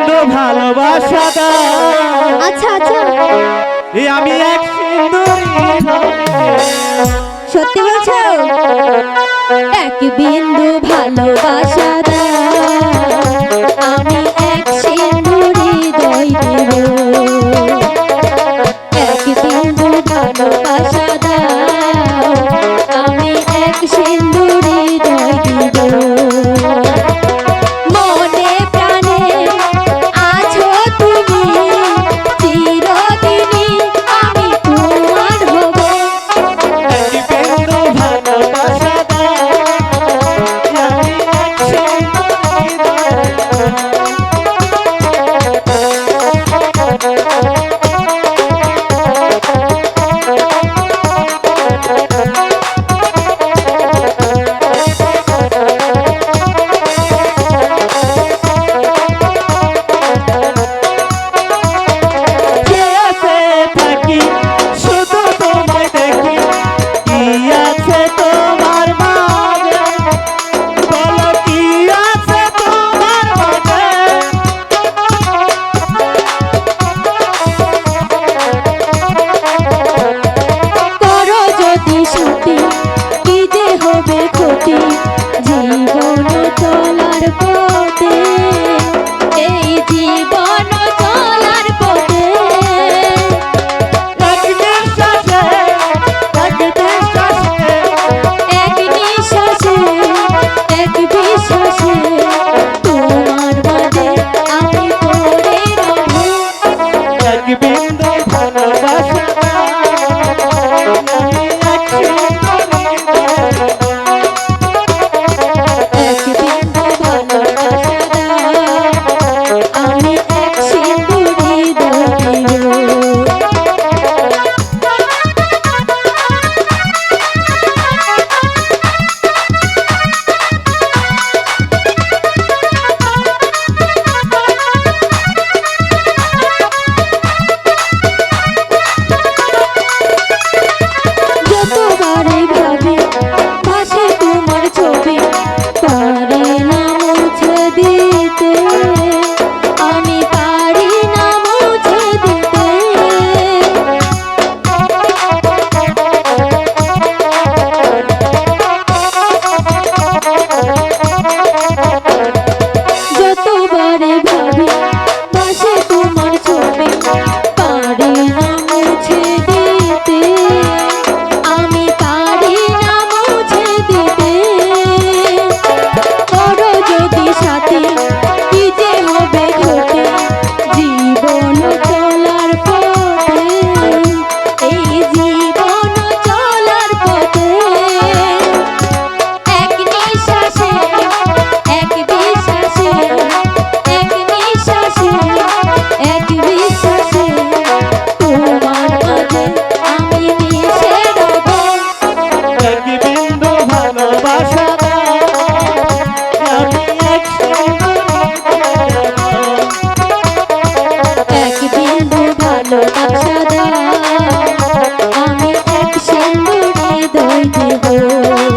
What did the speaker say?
বিন্দু ভালোবাসা আচ্ছা আচ্ছা। এই আমি এক সিন্দুরি সত্যি বলছো? এক বিন্দু ভালোবাসা গো।